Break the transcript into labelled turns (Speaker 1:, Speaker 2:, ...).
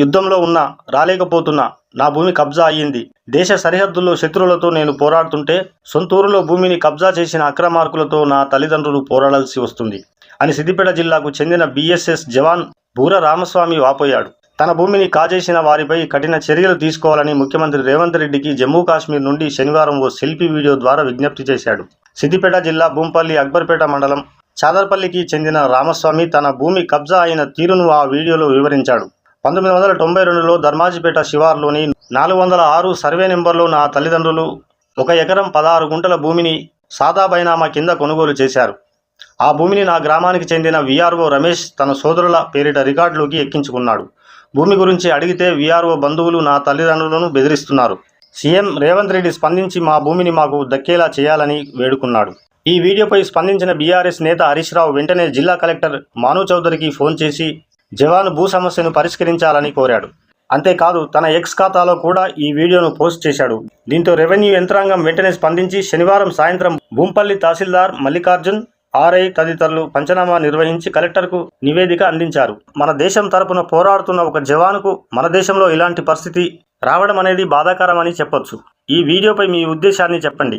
Speaker 1: యుద్ధంలో ఉన్నా రాలేకపోతున్నా నా భూమి కబ్జా అయ్యింది. దేశ సరిహద్దుల్లో శత్రువులతో నేను పోరాడుతుంటే సొంతూరులో భూమిని కబ్జా చేసిన అక్రమార్కులతో నా తల్లిదండ్రులు పోరాడాల్సి వస్తుంది అని సిద్దిపేట జిల్లాకు చెందిన బీఎస్ఎస్ జవాన్ బూర రామస్వామి వాపోయాడు. తన భూమిని కాజేసిన వారిపై కఠిన చర్యలు తీసుకోవాలని ముఖ్యమంత్రి రేవంత్ రెడ్డికి జమ్మూ కాశ్మీర్ నుండి శనివారం ఓ సెల్ఫీ వీడియో ద్వారా విజ్ఞప్తి చేశాడు. సిద్దిపేట జిల్లా భూంపల్లి అక్బర్పేట మండలం చాదర్పల్లికి చెందిన రామస్వామి తన భూమి కబ్జా అయిన తీరును ఆ వీడియోలో వివరించాడు. పంతొమ్మిది వందల తొంభై రెండులో ధర్మాజిపేట శివార్లోని నాలుగు వందల ఆరు సర్వే నెంబర్లో నా తల్లిదండ్రులు ఒక ఎకరం పదహారు గుంటల భూమిని సాదాబైనామా కింద కొనుగోలు చేశారు. ఆ భూమిని నా గ్రామానికి చెందిన విఆర్ఓ రమేష్ తన సోదరుల పేరిట రికార్డులోకి ఎక్కించుకున్నాడు. భూమి గురించి అడిగితే విఆర్ఓ బంధువులు నా తల్లిదండ్రులను బెదిరిస్తున్నారు. సీఎం రేవంత్ రెడ్డి స్పందించి మా భూమిని మాకు దక్కేలా చేయాలని వేడుకున్నాడు. ఈ వీడియోపై స్పందించిన బీఆర్ఎస్ నేత హరీష్ రావు వెంటనే జిల్లా కలెక్టర్ మాను చౌదరికి ఫోన్ చేసి జవాన్ భూ సమస్యను పరిష్కరించాలని కోరాడు. అంతేకాదు తన ఎక్స్ ఖాతాలో కూడా ఈ వీడియోను పోస్ట్ చేశాడు. దీంతో రెవెన్యూ యంత్రాంగం వెంటనే స్పందించి శనివారం సాయంత్రం భూంపల్లి తహసీల్దార్ మల్లికార్జున్ ఆర్ఐ తదితరులు పంచనామా నిర్వహించి కలెక్టర్కు నివేదిక అందించారు. మన దేశం తరపున పోరాడుతున్న ఒక జవానుకు మన దేశంలో ఇలాంటి పరిస్థితి రావడం అనేది బాధాకరమని చెప్పొచ్చు. ఈ వీడియోపై మీ ఉద్దేశాన్ని చెప్పండి.